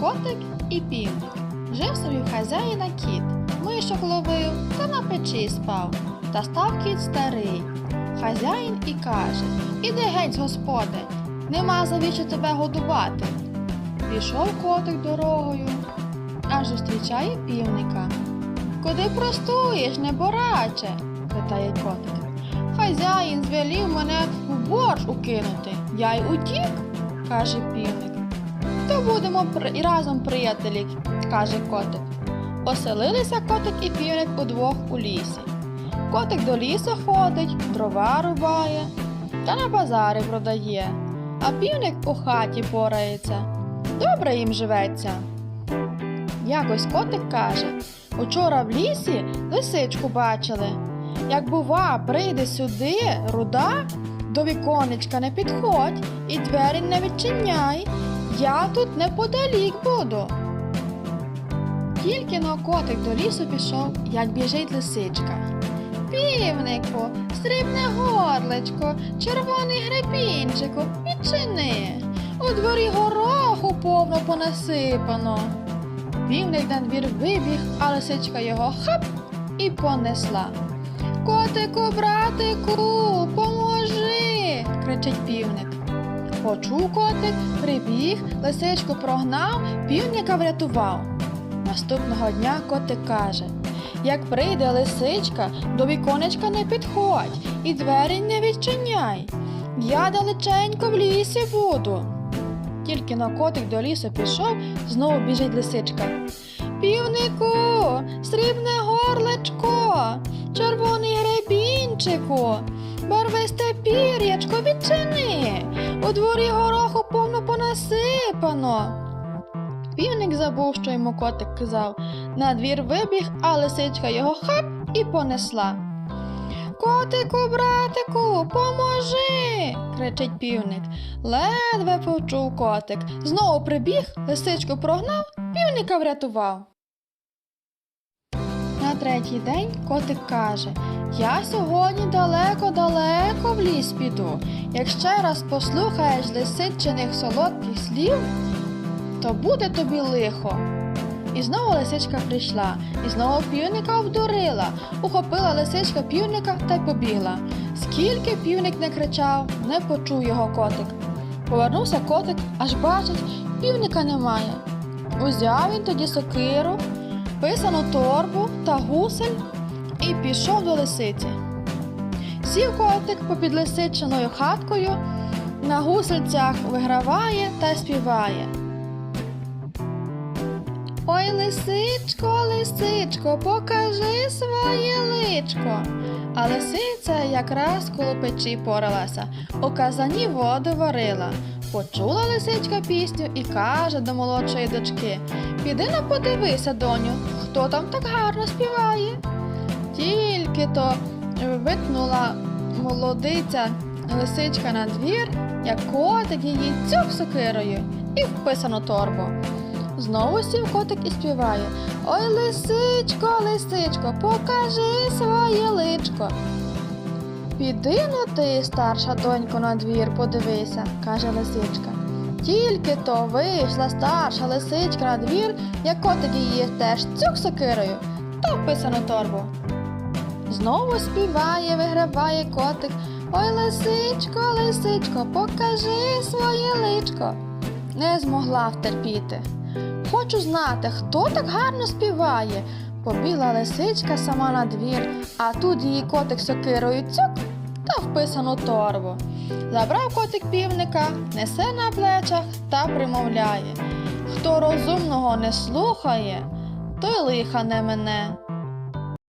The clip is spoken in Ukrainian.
Котик і півник. Жив собі хазяїна кіт, мишок ловив та на печі спав. Та став кіт старий. Хазяїн і каже Іди геть, господи, нема завіщо тебе годувати. Пішов котик дорогою, аж зустрічає півника. Куди простуєш, небораче? питає котик. Хазяїн звелів мене в борщ укинути. Я й утік, каже півник. То будемо і разом приятелі, каже котик. Оселилися котик і півник удвох у лісі. Котик до лісу ходить, дрова рубає та на базари продає, а півник у хаті порається. Добре їм живеться. Якось котик каже: Учора в лісі лисичку бачили. Як бува, прийде сюди руда, до віконечка не підходь і двері не відчиняй. Я тут неподалік буду. Тільки но котик до лісу пішов, як біжить лисичка. Півнику, срібне горлечко, червоний гребінчику, відчини. У дворі гороху повно понасипано. Півник на двір вибіг, а лисичка його хап і понесла. Котику, братику, поможи. кричить півник. Почув котик, прибіг, лисичку прогнав, півника врятував. Наступного дня котик каже: Як прийде лисичка, до віконечка не підходь і двері не відчиняй. Я далеченько в лісі буду. Тільки на котик до лісу пішов, знову біжить лисичка. Півнику, срібне горлечко, червоний гребінчику, барвисте пір'ячко відчини. У дворі гороху повно понасипано. Півник забув, що йому котик казав. На двір вибіг, а лисичка його хап і понесла. Котику, братику, поможи. кричить півник. Ледве почув котик. Знову прибіг, лисичку прогнав, півника врятував. Третій день котик каже: Я сьогодні далеко-далеко в ліс піду. Як ще раз послухаєш лисичиних солодких слів, то буде тобі лихо. І знову лисичка прийшла, і знову півника обдурила, ухопила лисичка півника та й побігла. Скільки півник не кричав, не почув його котик. Повернувся котик, аж бачить, півника немає. Узяв він тоді сокиру, писану торбу та гусель і пішов до лисиці. Сів котик попід лисичиною хаткою, на гусельцях виграває та співає. Ой, лисичко, лисичко, покажи своє личко. А лисиця якраз коло печі поралася, у казані воду варила. Почула лисичка пісню і каже до молодшої дочки: Піди на подивися, доню, хто там так гарно співає. Тільки то витнула молодиця лисичка на двір, як котик її цюк сокирою і в писану торбу. Знову сів котик і співає Ой, лисичко, лисичко, покажи своє личко. Піди ну ти, старша донько, на двір, подивися, каже лисичка. Тільки то вийшла старша лисичка на двір, як котик її теж цюк сокирою, та вписану торбу. Знову співає, виграває котик. Ой, лисичко, лисичко, покажи своє личко. Не змогла втерпіти. Хочу знати, хто так гарно співає. Побігла лисичка сама на двір, а тут її котик сокирою цюк та вписану торбу. Забрав котик півника, несе на плечах та примовляє. Хто розумного не слухає, той лиха не мене.